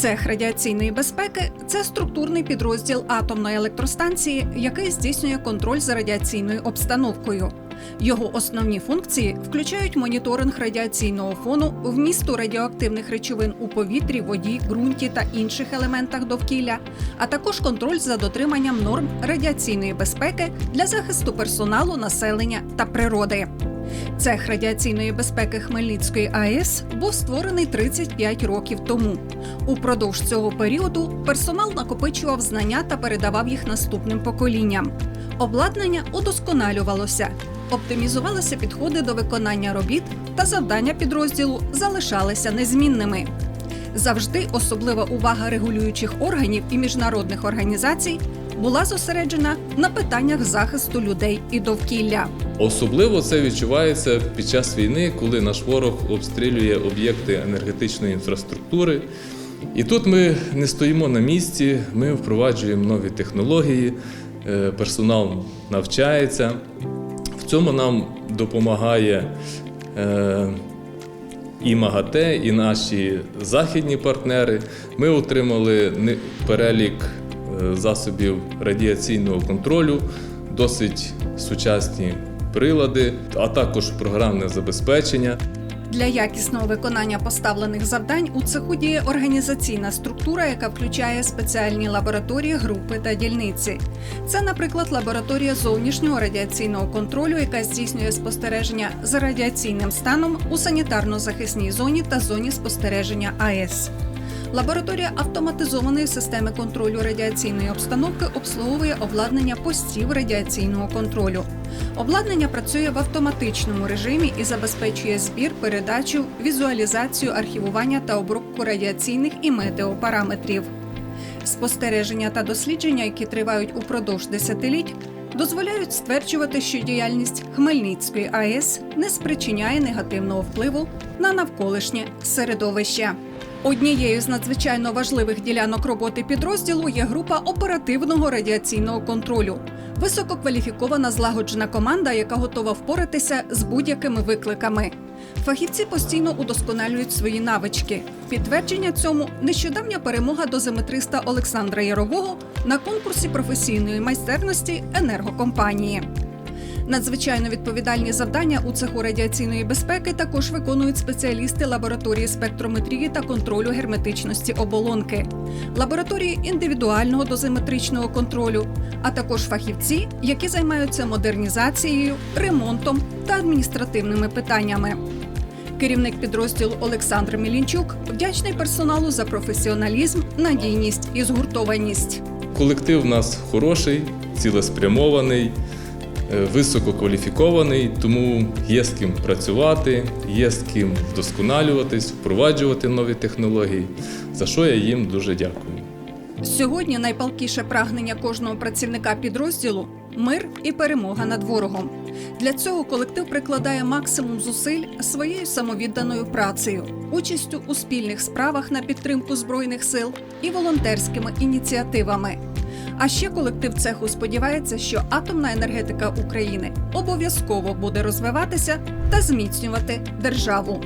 Цех радіаційної безпеки це структурний підрозділ атомної електростанції, який здійснює контроль за радіаційною обстановкою. Його основні функції включають моніторинг радіаційного фону, вмісту радіоактивних речовин у повітрі, воді, ґрунті та інших елементах довкілля, а також контроль за дотриманням норм радіаційної безпеки для захисту персоналу, населення та природи. Цех радіаційної безпеки Хмельницької АЕС був створений 35 років тому. Упродовж цього періоду персонал накопичував знання та передавав їх наступним поколінням. Обладнання удосконалювалося, оптимізувалися підходи до виконання робіт та завдання підрозділу залишалися незмінними. Завжди особлива увага регулюючих органів і міжнародних організацій була зосереджена на питаннях захисту людей і довкілля. Особливо це відчувається під час війни, коли наш ворог обстрілює об'єкти енергетичної інфраструктури. І тут ми не стоїмо на місці, ми впроваджуємо нові технології, е, персонал навчається. В цьому нам допомагає е, і МАГАТЕ, і наші західні партнери. Ми отримали перелік е, засобів радіаційного контролю, досить сучасні прилади, а також програмне забезпечення. Для якісного виконання поставлених завдань у цеху діє організаційна структура, яка включає спеціальні лабораторії, групи та дільниці. Це, наприклад, лабораторія зовнішнього радіаційного контролю, яка здійснює спостереження за радіаційним станом у санітарно-захисній зоні та зоні спостереження АЕС. Лабораторія автоматизованої системи контролю радіаційної обстановки обслуговує обладнання постів радіаційного контролю. Обладнання працює в автоматичному режимі і забезпечує збір, передачу, візуалізацію, архівування та обробку радіаційних і метеопараметрів. Спостереження та дослідження, які тривають упродовж десятиліть, дозволяють стверджувати, що діяльність Хмельницької АЕС не спричиняє негативного впливу на навколишнє середовище. Однією з надзвичайно важливих ділянок роботи підрозділу є група оперативного радіаційного контролю. Висококваліфікована злагоджена команда, яка готова впоратися з будь-якими викликами. Фахівці постійно удосконалюють свої навички. Підтвердження цьому нещодавня перемога дозиметриста Олександра Ярового на конкурсі професійної майстерності енергокомпанії. Надзвичайно відповідальні завдання у цеху радіаційної безпеки також виконують спеціалісти лабораторії спектрометрії та контролю герметичності оболонки, лабораторії індивідуального дозиметричного контролю, а також фахівці, які займаються модернізацією, ремонтом та адміністративними питаннями. Керівник підрозділу Олександр Мілінчук вдячний персоналу за професіоналізм, надійність і згуртованість. Колектив у нас хороший, цілеспрямований, висококваліфікований, тому є з ким працювати, є з ким вдосконалюватись, впроваджувати нові технології, за що я їм дуже дякую. Сьогодні найпалкіше прагнення кожного працівника підрозділу мир і перемога над ворогом. Для цього колектив прикладає максимум зусиль своєю самовідданою працею, участю у спільних справах на підтримку збройних сил і волонтерськими ініціативами. А ще колектив цеху сподівається, що атомна енергетика України обов'язково буде розвиватися та зміцнювати державу.